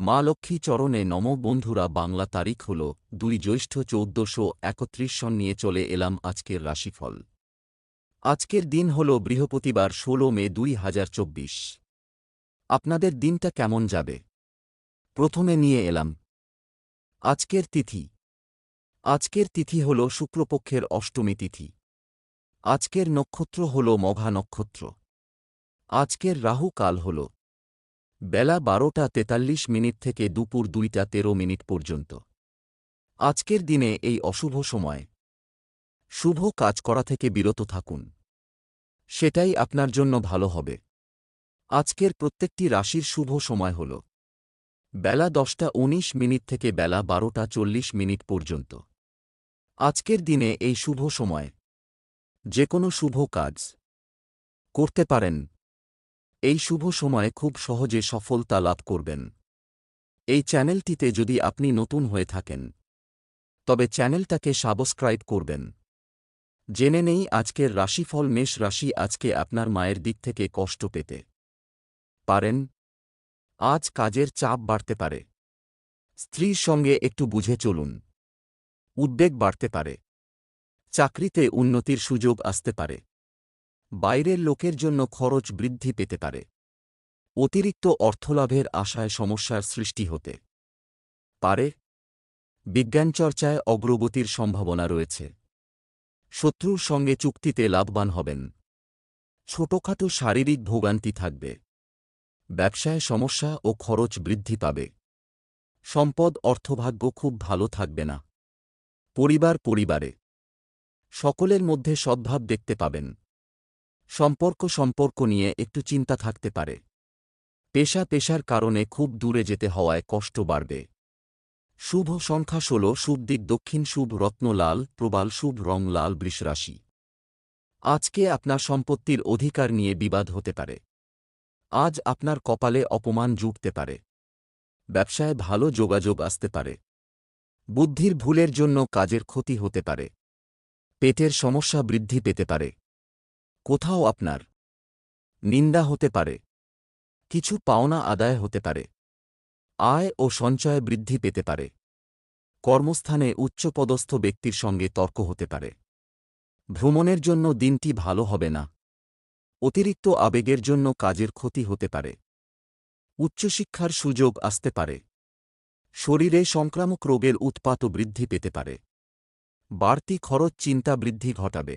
মা লক্ষ্মী চরণে নম বন্ধুরা, বাংলা তারিখ হল দুই জ্যৈষ্ঠ চৌদ্দশো একত্রিশ সন নিয়ে চলে এলাম আজকের রাশিফল। আজকের দিন হল বৃহস্পতিবার ষোলো মে দুই হাজার চব্বিশ। আপনাদের দিনটা কেমন যাবে? প্রথমে নিয়ে এলাম। আজকের তিথি। আজকের তিথি হল শুক্লপক্ষের অষ্টমী তিথি। আজকের নক্ষত্র হল মঘা নক্ষত্র। আজকের রাহু কাল হল বেলা বারোটা তেতাল্লিশ মিনিট থেকে দুপুর দুইটা তেরো মিনিট পর্যন্ত। আজকের দিনে এই অশুভ সময়। শুভ কাজ করা থেকে বিরত থাকুন। সেটাই আপনার জন্য ভালো হবে। আজকের প্রত্যেকটি রাশির শুভ সময় হল। বেলা দশটা উনিশ মিনিট থেকে বেলা বারোটা চল্লিশ মিনিট পর্যন্ত। আজকের দিনে এই শুভ সময়। যে কোনো শুভ কাজ। করতে পারেন। এই শুভ সময়ে খুব সহজে সফলতা লাভ করবেন। এই চ্যানেলটিতে যদি আপনি নতুন হয়ে থাকেন, তবে চ্যানেলটাকে সাবস্ক্রাইব করবেন। জেনে নেই আজকের রাশিফল মেষ রাশি আজকে আপনার মায়ের দিক থেকে কষ্ট পেতে। পারেন, আজ কাজের চাপ বাড়তে পারে। স্ত্রীর সঙ্গে একটু বুঝে চলুন। উদ্বেগ বাড়তে পারে। চাকরিতে উন্নতির সুযোগ আসতে পারে। বাইরের লোকের জন্য খরচ বৃদ্ধি পেতে পারে। অতিরিক্ত অর্থলাভের আশায় সমস্যার সৃষ্টি হতে পারে। বিজ্ঞানচর্চায় অগ্রগতির সম্ভাবনা রয়েছে। শত্রুর সঙ্গে চুক্তিতে লাভবান হবেন। ছোটখাটো শারীরিক ভোগান্তি থাকবে। ব্যবসায় সমস্যা ও খরচ বৃদ্ধি পাবে। সম্পদ অর্থভাগ্য খুব ভালো থাকবে না। পরিবার পরিবারে। সকলের মধ্যে সদ্ভাব দেখতে পাবেন। সম্পর্ক সম্পর্ক নিয়ে একটু চিন্তা থাকতে পারে। পেশা পেশার কারণে খুব দূরে যেতে হওয়ায় কষ্ট বাড়বে। শুভ সংখ্যা ষোল, শুভ দিক দক্ষিণ, শুভ রত্নলাল প্রবাল, শুভ রং লাল বৃষরাশি আজকে আপনার সম্পত্তির অধিকার নিয়ে বিবাদ হতে পারে। আজ আপনার কপালে অপমান জুটতে পারে। ব্যবসায় ভালো যোগাযোগ আসতে পারে। বুদ্ধির ভুলের জন্য কাজের ক্ষতি হতে পারে। পেটের সমস্যা বৃদ্ধি পেতে পারে। কোথাও আপনার নিন্দা হতে পারে, কিছু পাওনা আদায় হতে পারে, আয় ও সঞ্চয় বৃদ্ধি পেতে পারে, কর্মস্থানে উচ্চপদস্থ ব্যক্তির সঙ্গে তর্ক হতে পারে। ভ্রমণের জন্য দিনটি ভালো হবে না, অতিরিক্ত আবেগের জন্য কাজের ক্ষতি হতে পারে, উচ্চশিক্ষার সুযোগ আসতে পারে, শরীরে সংক্রামক রোগের উৎপাত বৃদ্ধি পেতে পারে, বাড়তি খরচ চিন্তা বৃদ্ধি ঘটাবে।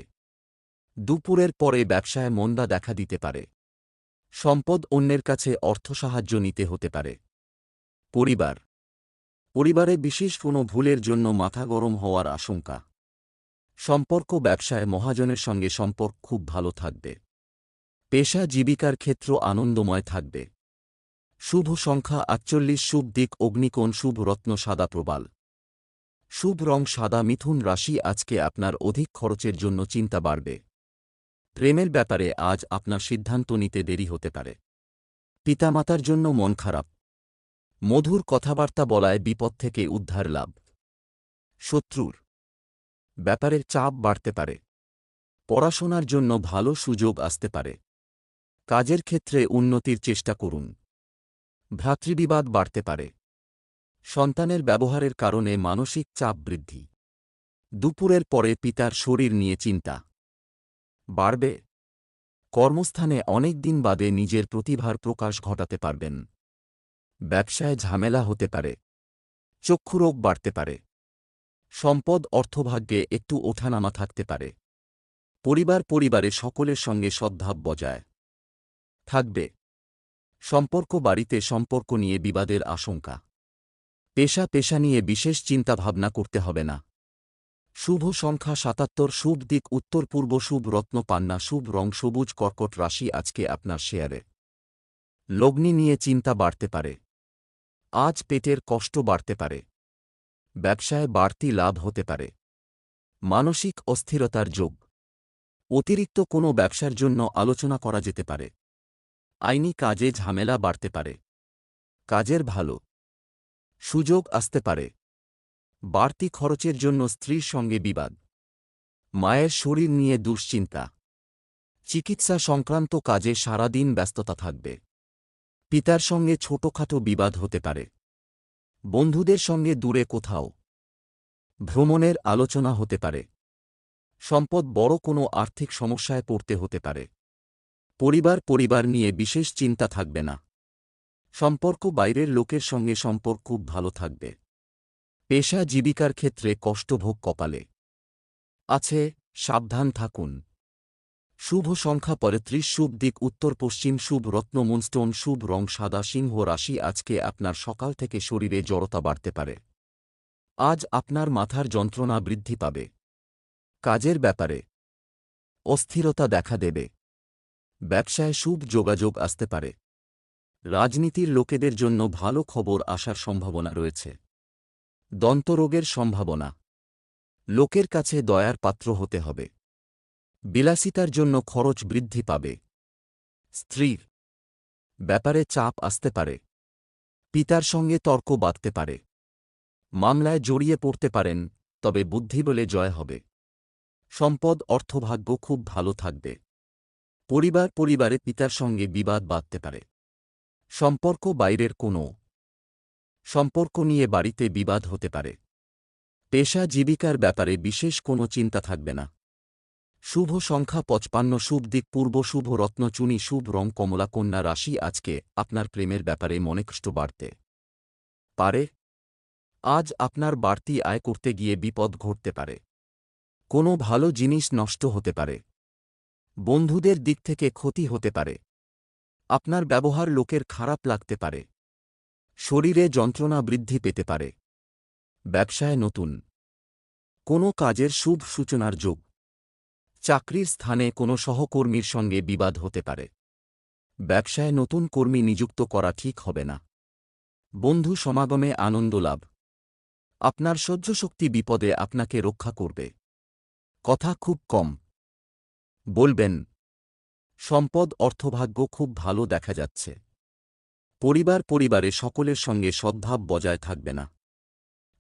দুপুরের পরে ব্যবসায় মন্দা দেখা দিতে পারে। সম্পদ অন্যের কাছে অর্থ সাহায্য নিতে হতে পারে। পরিবার। পরিবারে বিশেষ কোনো ভুলের জন্য মাথা গরম হওয়ার আশঙ্কা। সম্পর্ক ব্যবসায় মহাজনের সঙ্গে সম্পর্ক খুব ভালো থাকবে। পেশা জীবিকার ক্ষেত্র আনন্দময় থাকবে। শুভ সংখ্যা আটচল্লিশ, শুভ দিক অগ্নিকোণ, শুভ রত্ন, সাদা প্রবাল। শুভ রং সাদা, মিথুন রাশি আজকে আপনার অধিক খরচের জন্য চিন্তা বাড়বে। প্রেমের ব্যাপারে আজ আপনার সিদ্ধান্ত নিতে দেরি হতে পারে। পিতামাতার জন্য মন খারাপ। মধুর কথাবার্তা বলায় বিপদ থেকে উদ্ধার লাভ। শত্রুর ব্যাপারের চাপ বাড়তে পারে। পড়াশোনার জন্য ভালো সুযোগ আসতে পারে। কাজের ক্ষেত্রে উন্নতির চেষ্টা করুন। ভ্রাতৃবিবাদ বাড়তে পারে। সন্তানের ব্যবহারের কারণে মানসিক চাপ বৃদ্ধি। দুপুরের পরে পিতার শরীর নিয়ে চিন্তা। বাড়বে। কর্মস্থানে অনেক দিন বাদে নিজের প্রতিভার প্রকাশ ঘটাতে পারবেন। ব্যবসায় ঝামেলা হতে পারে। চক্ষুরোগ বাড়তে পারে। সম্পদ অর্থভাগ্যে একটু ওঠানামা থাকতে পারে। পরিবার পরিবারে সকলের সঙ্গে সদ্ভাব বজায় থাকবে। সম্পর্ক বাড়িতে সম্পর্ক নিয়ে বিবাদের আশঙ্কা। পেশা পেশা নিয়ে বিশেষ চিন্তাভাবনা করতে হবে না। শুভ সংখ্যা সাতাত্তর, শুভ দিক উত্তর পূর্ব, শুভ রত্ন পান্না, শুভ রং সবুজ, কর্কট রাশি আজকে আপনার শেয়ারে। লগ্নি নিয়ে চিন্তা বাড়তে পারে। আজ পেটের কষ্ট বাড়তে পারে। ব্যবসায় বাড়তি লাভ হতে পারে। মানসিক অস্থিরতার যোগ। অতিরিক্ত কোনো ব্যবসার জন্য আলোচনা করা যেতে পারে। আইনি কাজে ঝামেলা বাড়তে পারে। কাজের ভালো। সুযোগ আসতে পারে। বাড়তি খরচের জন্য স্ত্রীর সঙ্গে বিবাদ। মায়ের শরীর নিয়ে দুশ্চিন্তা। চিকিৎসা সংক্রান্ত কাজে সারাদিন ব্যস্ততা থাকবে। পিতার সঙ্গে ছোটখাটো বিবাদ হতে পারে। বন্ধুদের সঙ্গে দূরে কোথাও। ভ্রমণের আলোচনা হতে পারে। সম্পদ বড় কোনো আর্থিক সমস্যায় পড়তে হতে পারে। পরিবার পরিবার নিয়ে বিশেষ চিন্তা থাকবে না। সম্পর্ক বাইরের লোকের সঙ্গে সম্পর্ক খুব ভালো থাকবে। পেশা জীবিকার ক্ষেত্রে কষ্টভোগ কপালে। আছে, সাবধান থাকুন। শুভ সংখ্যা পঁয়ত্রিশ শুভ দিক উত্তর পশ্চিম, শুভ রত্ন, মুনস্টোন, শুভ রং, সাদা, সিংহ রাশি আজকে আপনার সকাল থেকে শরীরে জড়তা বাড়তে পারে। আজ আপনার মাথার যন্ত্রণা বৃদ্ধি পাবে। কাজের ব্যাপারে অস্থিরতা দেখা দেবে। ব্যবসায় শুভ যোগাযোগ আসতে পারে। রাজনীতির লোকেদের জন্য ভালো খবর আসার সম্ভাবনা রয়েছে। দন্তরোগের সম্ভাবনা। লোকের কাছে দয়ার পাত্র হতে হবে। বিলাসিতার জন্য খরচ বৃদ্ধি পাবে। স্ত্রীর ব্যাপারে চাপ আসতে পারে। পিতার সঙ্গে তর্ক বাঁধতে পারে। মামলায় জড়িয়ে পড়তে পারেন, তবে বুদ্ধি বলে জয় হবে। সম্পদ, অর্থভাগ্য খুব ভালো থাকবে। পরিবার পরিবারে পিতার সঙ্গে বিবাদ বাঁধতে পারে। সম্পর্ক বাইরের কোনো সম্পর্ক নিয়ে বাড়িতে বিবাদ হতে পারে। পেশা জীবিকার ব্যাপারে বিশেষ কোনো চিন্তা থাকবে না। শুভ সংখ্যা পঁচপান্ন, শুভ দিক পূর্ব, শুভ রত্নচুনি শুভ রং, কমলা, কন্যা রাশি আজকে আপনার প্রেমের ব্যাপারে মনে কষ্ট বাড়তে পারে। আজ আপনার বাড়তি আয় করতে গিয়ে বিপদ ঘটতে পারে। কোনো ভালো জিনিস নষ্ট হতে পারে। বন্ধুদের দিক থেকে ক্ষতি হতে পারে। আপনার ব্যবহার লোকের খারাপ লাগতে পারে। শরীরে যন্ত্রণা বৃদ্ধি পেতে পারে। ব্যবসায় নতুন। কোনো কাজের শুভ সূচনার যোগ। চাকরির স্থানে কোনো সহকর্মীর সঙ্গে বিবাদ হতে পারে। ব্যবসায় নতুন কর্মী নিযুক্ত করা ঠিক হবে না। বন্ধু সমাগমে আনন্দ লাভ। আপনার সহ্যশক্তি বিপদে আপনাকে রক্ষা করবে। কথা খুব কম। বলবেন, সম্পদ অর্থভাগ্য খুব ভালো দেখা যাচ্ছে। পরিবার পরিবারে সকলের সঙ্গে সদ্ভাব বজায় থাকবে না।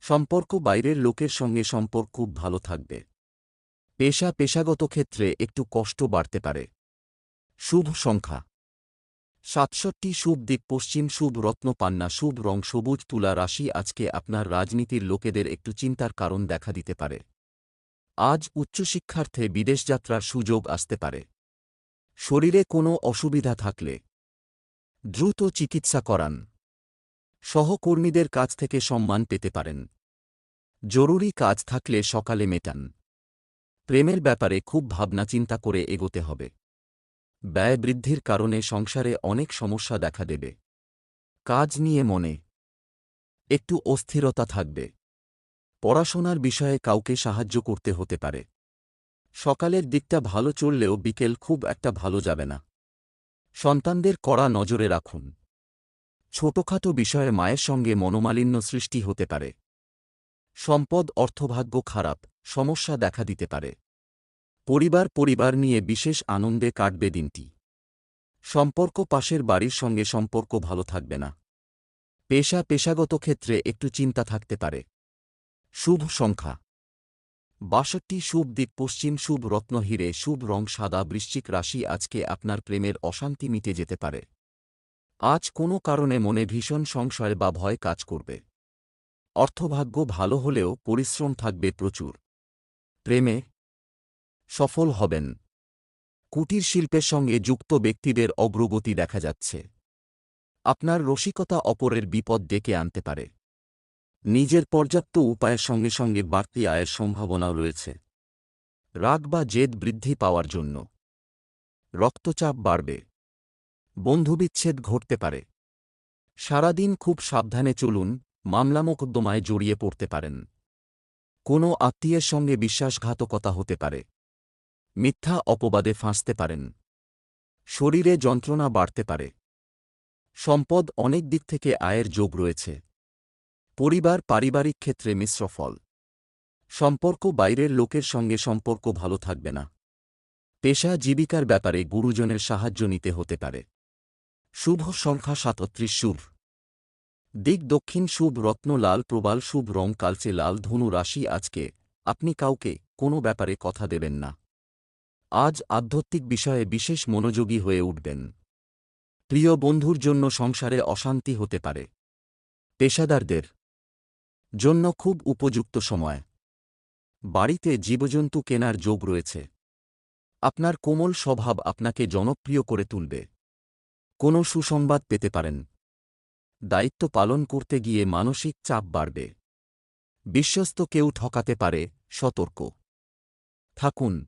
সম্পর্ক বাইরের লোকের সঙ্গে সম্পর্ক খুব ভালো থাকবে। পেশা পেশাগত ক্ষেত্রে একটু কষ্ট বাড়তে পারে। শুভ সংখ্যা। সাতষট্টি শুভ দিক, পশ্চিম শুভ রত্ন, পান্না শুভ রং, সবুজ তুলা রাশি আজকে আপনার রাজনীতির লোকেদের একটু চিন্তার কারণ দেখা দিতে পারে। আজ উচ্চশিক্ষার্থে বিদেশযাত্রার সুযোগ আসতে পারে। শরীরে কোনো অসুবিধা থাকলে দ্রুত চিকিৎসা করান। সহকর্মীদের কাছ থেকে সম্মান পেতে পারেন। জরুরি কাজ থাকলে সকালে মেটান। প্রেমের ব্যাপারে খুব ভাবনা চিন্তা করে এগোতে হবে। ব্যয় বৃদ্ধির কারণে সংসারে অনেক সমস্যা দেখা দেবে। কাজ নিয়ে মনে। একটু অস্থিরতা থাকবে। পড়াশোনার বিষয়ে কাউকে সাহায্য করতে হতে পারে। সকালের দিকটা ভালো চললেও বিকেল খুব একটা ভালো যাবে না। সন্তানদের কড়া নজরে রাখুন। ছোটখাটো বিষয়ে মায়ের সঙ্গে মনোমালিন্য সৃষ্টি হতে পারে। সম্পদ, অর্থভাগ্য খারাপ, সমস্যা দেখা দিতে পারে। পরিবার পরিবার নিয়ে বিশেষ আনন্দে কাটবে দিনটি। সম্পর্ক পাশের বাড়ির সঙ্গে সম্পর্ক ভালো থাকবে না। পেশা, পেশাগত ক্ষেত্রে একটু চিন্তা থাকতে পারে। শুভ সংখ্যা। বাষট্টি শুভ পশ্চিম শুভ রত্ন হিরে, শুভ রং সাদা, বৃশ্চিক রাশি আজকে আপনার প্রেমের অশান্তি মিটে যেতে পারে। আজ কোনো কারণে মনে ভীষণ সংশয় বা ভয় কাজ করবে। অর্থভাগ্য ভালো হলেও পরিশ্রম থাকবে প্রচুর। প্রেমে সফল হবেন। কুটির শিল্পের সঙ্গে যুক্ত ব্যক্তিদের অগ্রগতি দেখা যাচ্ছে। আপনার রসিকতা অপরের বিপদ ডেকে আনতে পারে। নিজের পর্যাপ্ত উপায়ের সঙ্গে সঙ্গে বাড়তি আয়ের সম্ভাবনাও রয়েছে। রাগ বা জেদ বৃদ্ধি পাওয়ার জন্য। রক্তচাপ বাড়বে। বন্ধুবিচ্ছেদ ঘটতে পারে। সারাদিন খুব সাবধানে চলুন, মামলা মোকদ্দমায় জড়িয়ে পড়তে পারেন। কোনো আত্মীয়ের সঙ্গে বিশ্বাসঘাতকতা হতে পারে। মিথ্যা অপবাদে ফাঁসতে পারেন। শরীরে যন্ত্রণা বাড়তে পারে। সম্পদ অনেক দিক থেকে আয়ের যোগ রয়েছে। পরিবার পারিবারিক ক্ষেত্রে মিশ্র ফল। সম্পর্ক বাইরের লোকের সঙ্গে সম্পর্ক ভালো থাকবে না। পেশা জীবিকার ব্যাপারে গুরুজনের সাহায্য নিতে হতে পারে। শুভ সংখ্যা সাতত্রিশ শুভ। দিক দক্ষিণ শুভ রত্ন লাল প্রবাল শুভ রং কালচে লাল ধনু রাশি আজকে। আপনি কাউকে কোনো ব্যাপারে কথা দেবেন না। আজ আধ্যাত্মিক বিষয়ে বিশেষ মনোযোগী হয়ে উঠবেন। প্রিয় বন্ধুর জন্য সংসারে অশান্তি হতে পারে। পেশাদারদের জন্য খুব উপযুক্ত সময়। বাড়িতে জীবজন্তু কেনার যোগ রয়েছে। আপনার কোমল স্বভাব আপনাকে জনপ্রিয় করে তুলবে। কোনো সুসংবাদ পেতে পারেন। দায়িত্ব পালন করতে গিয়ে মানসিক চাপ বাড়বে। বিশ্বস্ত কেউ ঠকাতে পারে, সতর্ক। থাকুন।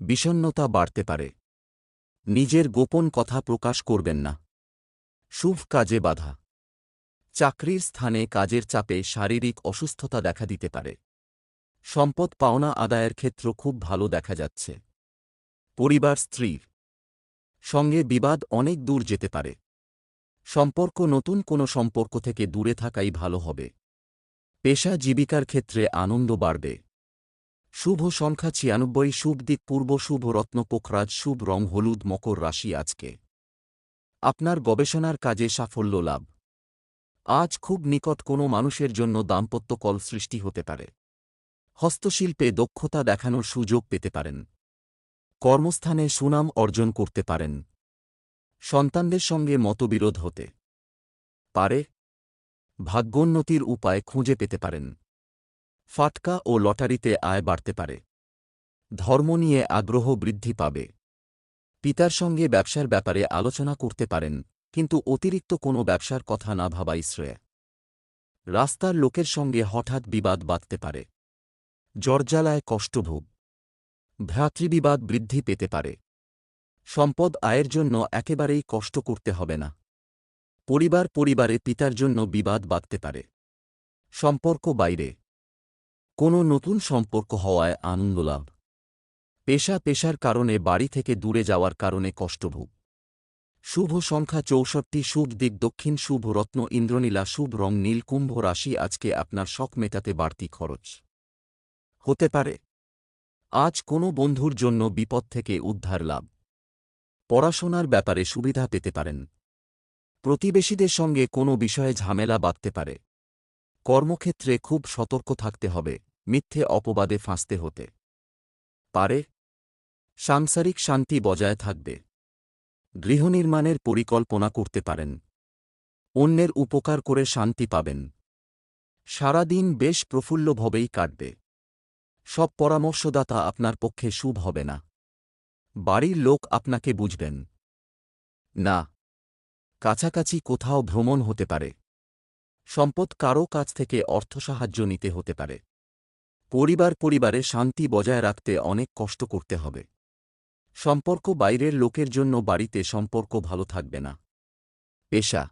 বিষণ্নতা বাড়তে পারে। নিজের গোপন কথা প্রকাশ করবেন না। শুভ কাজে বাধা। চাকরির স্থানে কাজের চাপে শারীরিক অসুস্থতা দেখা দিতে পারে। সম্পদ পাওনা আদায়ের ক্ষেত্র খুব ভালো দেখা যাচ্ছে। পরিবার স্ত্রীর সঙ্গে বিবাদ অনেক দূর যেতে পারে। সম্পর্ক নতুন কোনো সম্পর্ক থেকে দূরে থাকাই ভালো হবে। পেশা জীবিকার ক্ষেত্রে আনন্দ বাড়বে। শুভ সংখ্যা ছিয়ানব্বই, শুভ দিক পূর্ব, শুভ রত্ন, পোখরাজ, শুভ রং, হলুদ, মকর রাশি আজকে। আপনার গবেষণার কাজে সাফল্য লাভ। আজ খুব নিকট কোনো মানুষের জন্য দাম্পত্য কল সৃষ্টি হতে পারে। হস্তশিল্পে দক্ষতা দেখানোর সুযোগ পেতে পারেন। কর্মস্থানে সুনাম অর্জন করতে পারেন। সন্তানদের সঙ্গে মতবিরোধ হতে পারে। ভাগ্যোন্নতির উপায় খুঁজে পেতে পারেন। ফাটকা ও লটারিতে আয় বাড়তে পারে। ধর্ম নিয়ে আগ্রহ বৃদ্ধি পাবে। পিতার সঙ্গে ব্যবসার ব্যাপারে আলোচনা করতে পারেন। কিন্তু অতিরিক্ত কোনো ব্যবসার কথা না ভাবাই শ্রেয়। রাস্তার লোকের সঙ্গে হঠাৎ বিবাদ বাঁধতে পারে। জর্জালায় কষ্টভোগ ভ্রাতৃবিবাদ বৃদ্ধি পেতে পারে। সম্পদ আয়ের জন্য একেবারেই কষ্ট করতে হবে না। পরিবার পরিবারে পিতার জন্য বিবাদ বাঁধতে পারে। সম্পর্ক বাইরে। কোনো নতুন সম্পর্ক হওয়ায় আনন্দ লাভ। পেশা পেশার কারণে বাড়ি থেকে দূরে যাওয়ার কারণে কষ্টভোগ শুভ সংখ্যা চৌষট্টি, শুভ দিক দক্ষিণ, শুভ রত্ন, ইন্দ্রনীলা, শুভ রং নীল, কুম্ভ রাশি, আজকে আপনার শখ মেটাতে বাড়তি খরচ। হতে পারে। আজ কোনো বন্ধুর জন্য বিপদ থেকে উদ্ধার লাভ। পড়াশোনার ব্যাপারে সুবিধা পেতে পারেন। প্রতিবেশীদের সঙ্গে কোনো বিষয়ে ঝামেলা বাঁধতে পারে। কর্মক্ষেত্রে খুব সতর্ক থাকতে হবে, মিথ্যে অপবাদে ফাঁসতে হতে। পারে। সাংসারিক শান্তি বজায় থাকবে। গৃহনির্মাণের পরিকল্পনা করতে পারেন। অন্যের উপকার করে শান্তি পাবেন। সারাদিন বেশ প্রফুল্লভাবেই কাটবে। সব পরামর্শদাতা আপনার পক্ষে শুভ হবে না। বাড়ির লোক আপনাকে বুঝবেন। না। কাছাকাছি কোথাও ভ্রমণ হতে পারে। সম্পদ কারও কাছ থেকে অর্থ সাহায্য নিতে হতে পারে। পরিবার পরিবারে শান্তি বজায় রাখতে অনেক কষ্ট করতে হবে। সম্পর্ক বাইরের লোকের জন্য বাড়িতে সম্পর্ক ভালো থাকবে না। পেশা।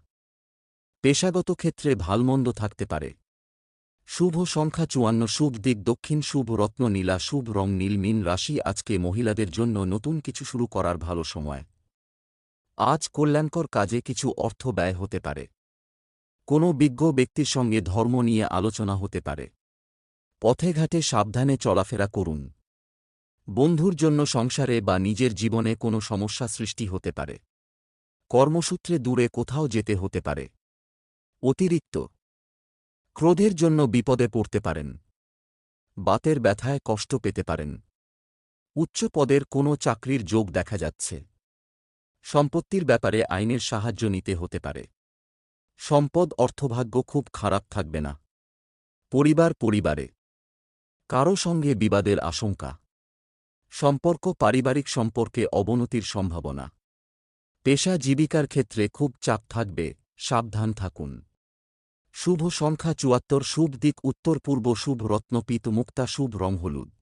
পেশাগত ক্ষেত্রে ভালমন্দ থাকতে পারে। শুভ সংখ্যা চুয়ান্ন, শুভ দিক দক্ষিণ, শুভ রত্ন নীলা, শুভ রং নীল, মিন রাশি আজকে মহিলাদের জন্য নতুন কিছু শুরু করার ভালো সময়। আজ কল্যাণকর কাজে কিছু অর্থ ব্যয় হতে পারে। কোনো বিজ্ঞ ব্যক্তির সঙ্গে ধর্ম নিয়ে আলোচনা হতে পারে। পথে ঘাটে সাবধানে চলাফেরা করুন। বন্ধুর জন্য সংসারে বা নিজের জীবনে কোনো সমস্যা সৃষ্টি হতে পারে। কর্মসূত্রে দূরে কোথাও যেতে হতে পারে। অতিরিক্ত। ক্রোধের জন্য বিপদে পড়তে পারেন। বাতের ব্যথায় কষ্ট পেতে পারেন। উচ্চ পদের কোনো চাকরির যোগ দেখা যাচ্ছে। সম্পত্তির ব্যাপারে আইনের সাহায্য নিতে হতে পারে। সম্পদ অর্থভাগ্য খুব খারাপ থাকবে না। পরিবার পরিবারে। কারও সঙ্গে বিবাদের আশঙ্কা। সম্পর্ক পারিবারিক সম্পর্কে অবনতির সম্ভাবনা। পেশা জীবিকার ক্ষেত্রে খুব চাপ থাকবে, সাবধান থাকুন। শুভ সংখ্যা চুয়াত্তর, শুভ দিক উত্তর পূর্ব, শুভ রত্নপিত মুক্তা, শুভ রং হলুদ।